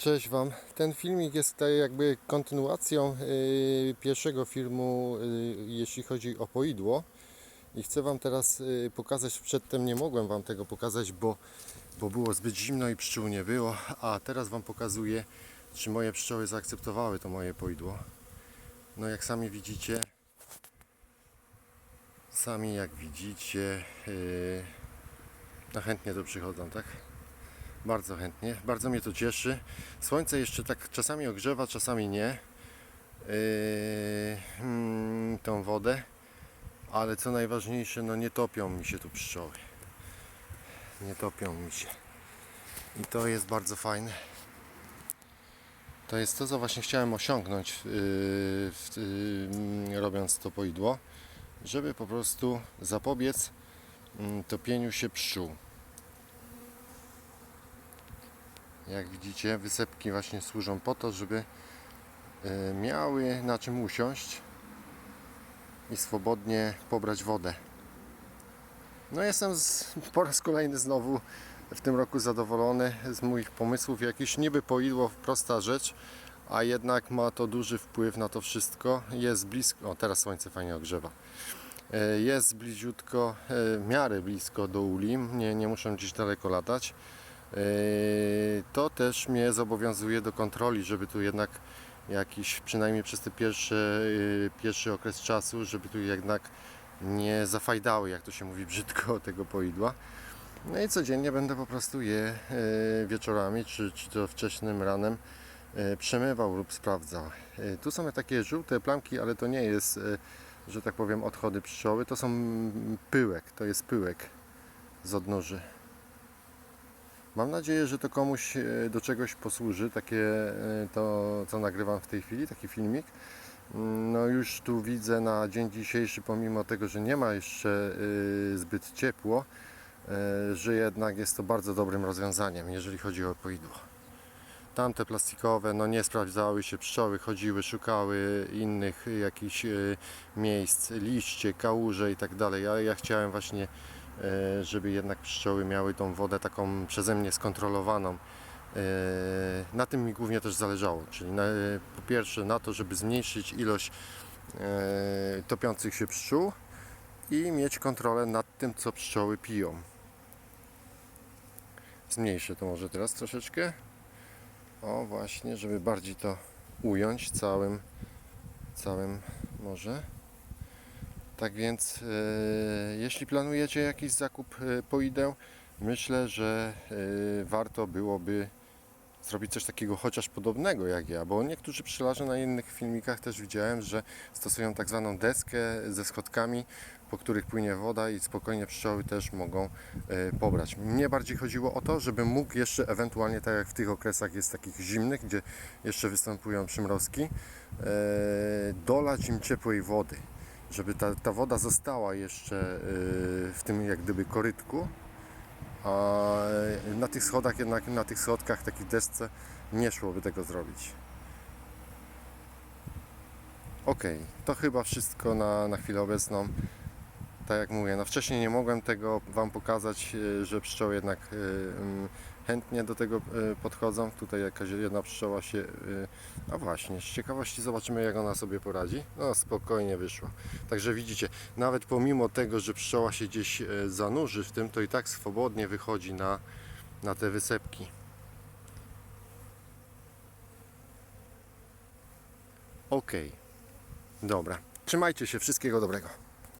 Cześć Wam. Ten filmik jest tutaj jakby kontynuacją y, pierwszego filmu, y, jeśli chodzi o poidło. I chcę Wam teraz y, pokazać, przedtem nie mogłem Wam tego pokazać, bo, bo było zbyt zimno i pszczół nie było. A teraz Wam pokazuję, czy moje pszczoły zaakceptowały to moje poidło. No jak sami widzicie, sami jak widzicie, y, no chętnie to przychodzą, tak? Bardzo chętnie, bardzo mnie to cieszy. Słońce jeszcze tak czasami ogrzewa, czasami nie. Yy, mm, tą wodę, ale co najważniejsze, no nie topią mi się tu pszczoły. Nie topią mi się. I to jest bardzo fajne. To jest to, co właśnie chciałem osiągnąć, yy, yy, robiąc to poidło, żeby po prostu zapobiec mm, topieniu się pszczół. Jak widzicie, wysepki właśnie służą po to, żeby e, miały na czym usiąść i swobodnie pobrać wodę. No jestem z, po raz kolejny znowu w tym roku zadowolony z moich pomysłów. Jakieś niby poidło, prosta rzecz, a jednak ma to duży wpływ na to wszystko. Jest blisko, o teraz słońce fajnie ogrzewa. E, Jest bliziutko, e, w miarę blisko do uli, nie, nie muszę gdzieś daleko latać. Yy, To też mnie zobowiązuje do kontroli, żeby tu jednak jakiś, przynajmniej przez ten pierwszy, yy, pierwszy okres czasu, żeby tu jednak nie zafajdały, jak to się mówi brzydko, tego poidła. No i codziennie będę po prostu je yy, wieczorami, czy, czy to wczesnym ranem przemywał lub sprawdzał. Tu są takie żółte plamki, ale to nie jest, że tak powiem, odchody pszczoły, to są mm, pyłek, to jest pyłek z odnóży. Mam nadzieję, że to komuś e, do czegoś posłuży, takie e, to, co nagrywam w tej chwili, taki filmik. Mm, No już tu widzę na dzień dzisiejszy, pomimo tego, że nie ma jeszcze e, zbyt ciepło, że jednak jest to bardzo dobrym rozwiązaniem, jeżeli chodzi o poidło. Tamte plastikowe, no nie sprawdzały się pszczoły, chodziły, szukały innych jakichś miejsc, liście, kałuże i tak dalej, ale ja chciałem właśnie żeby jednak pszczoły miały tą wodę taką przeze mnie skontrolowaną. E, Na tym mi głównie też zależało, czyli na, po pierwsze na to, żeby zmniejszyć ilość e, topiących się pszczół i mieć kontrolę nad tym, co pszczoły piją. Zmniejszę to może teraz troszeczkę. O właśnie, żeby bardziej to ująć całym, całym może. Tak więc, e, jeśli planujecie jakiś zakup e, poideł, myślę, że e, warto byłoby zrobić coś takiego chociaż podobnego jak ja, bo niektórzy pszczelarze na innych filmikach też widziałem, że stosują tak zwaną deskę ze schodkami, po których płynie woda i spokojnie pszczoły też mogą pobrać. Mnie bardziej chodziło o to, żebym mógł jeszcze ewentualnie, tak jak w tych okresach jest takich zimnych, gdzie jeszcze występują przymrozki, dolać im ciepłej wody żeby ta, ta woda została jeszcze y, w tym jak gdyby korytku, a na tych schodach jednak, na tych schodkach, takich desce nie szłoby tego zrobić. Ok, to chyba wszystko na, na chwilę obecną. Tak jak mówię, no wcześniej nie mogłem tego Wam pokazać, y, że pszczoły jednak mm, chętnie do tego y, podchodzą. Tutaj jakaś jedna pszczoła się, a właśnie, z ciekawości zobaczymy jak ona sobie poradzi. No spokojnie wyszło. Także widzicie, nawet pomimo tego, że pszczoła się gdzieś zanurzy w tym, to i tak swobodnie wychodzi na, na te wysepki. Ok, dobra. Trzymajcie się, wszystkiego dobrego.